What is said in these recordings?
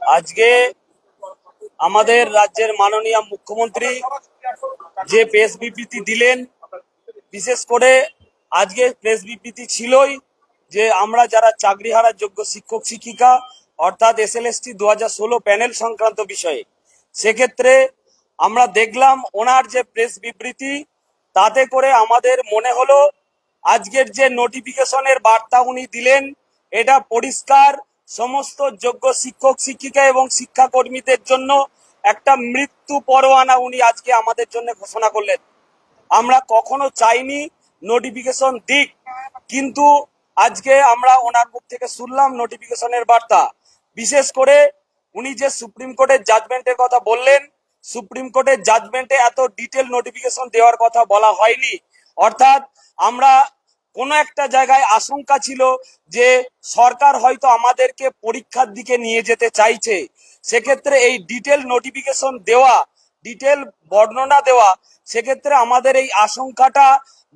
আজকে আমাদের রাজ্যের মাননীয় মুখ্যমন্ত্রী যে প্রেস বিবৃতি দিলেন, বিশেষ করে আজকে প্রেস বিবৃতি ছিলই যে আমরা যারা চাকরি হারার যোগ্য শিক্ষক, শিক্ষিকা, অর্থাৎ এস এল এস টি দু হাজার ষোলো প্যানেল সংক্রান্ত বিষয়ে, সেক্ষেত্রে আমরা দেখলাম ওনার যে প্রেস বিবৃতি, তাতে করে আমাদের মনে হলো আজকের যে নোটিফিকেশনের বার্তা উনি দিলেন, এটা পরিষ্কার সমস্ত যোগ্য শিক্ষক, শিক্ষিকা এবং শিক্ষাকর্মীদের জন্য একটা মৃত্যু পরোয়ানা উনি আজকে আমাদের জন্য ঘোষণা করলেন। আমরা কখনো চাইনি নোটিফিকেশন দিক, কিন্তু আজকে আমরা ওনার মুখ থেকে শুনলাম নোটিফিকেশনের বার্তা। বিশেষ করে উনি যে সুপ্রিম কোর্টের জাজমেন্টের কথা বললেন, সুপ্রিম কোর্টের জাজমেন্টে এত ডিটেল নোটিফিকেশন দেওয়ার কথা বলা হয়নি। অর্থাৎ আমরা কোনো একটা জায়গায় আশঙ্কা ছিল যে সরকার হয়তো আমাদেরকে পরীক্ষার দিকে নিয়ে যেতে চাইছে। সেক্ষেত্রে এই ডিটেল নোটিফিকেশন দেওয়া ডিটেল বর্ণনা দেওয়া, সেক্ষেত্রে আমাদের এই আশঙ্কাটা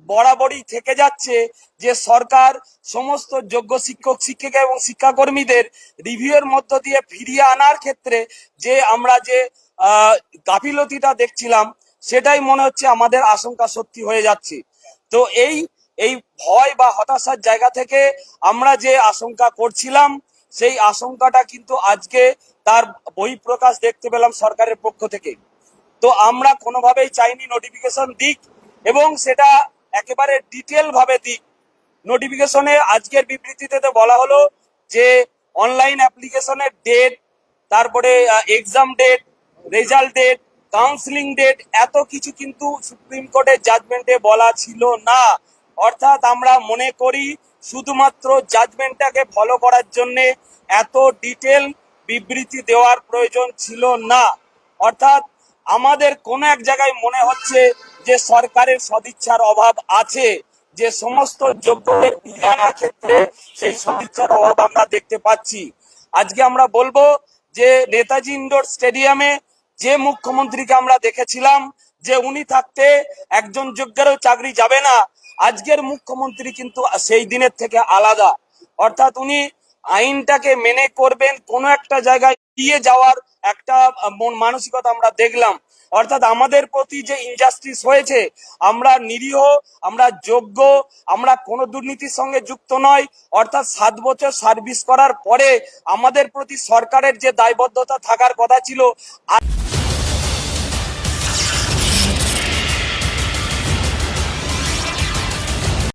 বরাবরই থেকে যাচ্ছে যে সরকার সমস্ত যোগ্য শিক্ষক, শিক্ষিকা এবং শিক্ষাকর্মীদের রিভিউয়ের মধ্য দিয়ে ফিরিয়ে আনার ক্ষেত্রে যে আমরা যে গাফিলতিটা দেখছিলাম, সেটাই মনে হচ্ছে আমাদের আশঙ্কা সত্যি হয়ে যাচ্ছে। তো এই এই ভয় বা হতাশার জায়গা থেকে আমরা যে আশঙ্কা করছিলাম, সেই আশঙ্কাটা কিন্তু আজকে তার বহিঃপ্রকাশ দেখতে পেলাম সরকারের পক্ষ থেকে। তো আমরা কোনোভাবেই চাইনি নোটিফিকেশন দিক এবং সেটা একেবারে ডিটেল ভাবে দিক নোটিফিকেশনে আজকের বিবৃতিতে তো বলা হলো যে অনলাইন অ্যাপ্লিকেশনের ডেট তারপরে exam date result date counselling date এত কিছু কিন্তু সুপ্রিম কোর্টের জাজমেন্টে বলা ছিল না। অর্থাৎ আমরা মনে করি শুধুমাত্র জাজমেন্টটাকে ফলো করার জন্য এত ডিটেল বিবৃতি দেওয়ার প্রয়োজন ছিল না। অর্থাৎ আমাদের কোন এক জায়গায় মনে হচ্ছে যে সরকারের সদিচ্ছার অভাব আছে, যে সমস্ত যোগ্যদের ক্ষেত্রে সেই সদিচ্ছার অভাব আমরা দেখতে পাচ্ছি। আজকে আমরা বলব যে নেতাজি ইন্ডোর স্টেডিয়ামে যে মুখ্যমন্ত্রীকে আমরা দেখেছিলাম, যে উনি থাকতে একজন যোগ্যেরও চাকরি যাবে না আজকের মুখ্যমন্ত্রী কিন্তু সেই দিনের থেকে আলাদা। অর্থাৎ উনি আইনটাকে মেনে করবেন, কোনো একটা জায়গায় দিয়ে যাওয়ার একটা মন মানসিকতা আমরা দেখলাম। অর্থাৎ আমাদের প্রতি যে ইনজাস্টিস হয়েছে, আমরা নিরীহ, আমরা যোগ্য, আমরা কোনো দুর্নীতির সঙ্গে যুক্ত নয়। অর্থাৎ সাত বছর সার্ভিস করার পরে আমাদের প্রতি সরকারের যে দায়বদ্ধতা থাকার কথা ছিল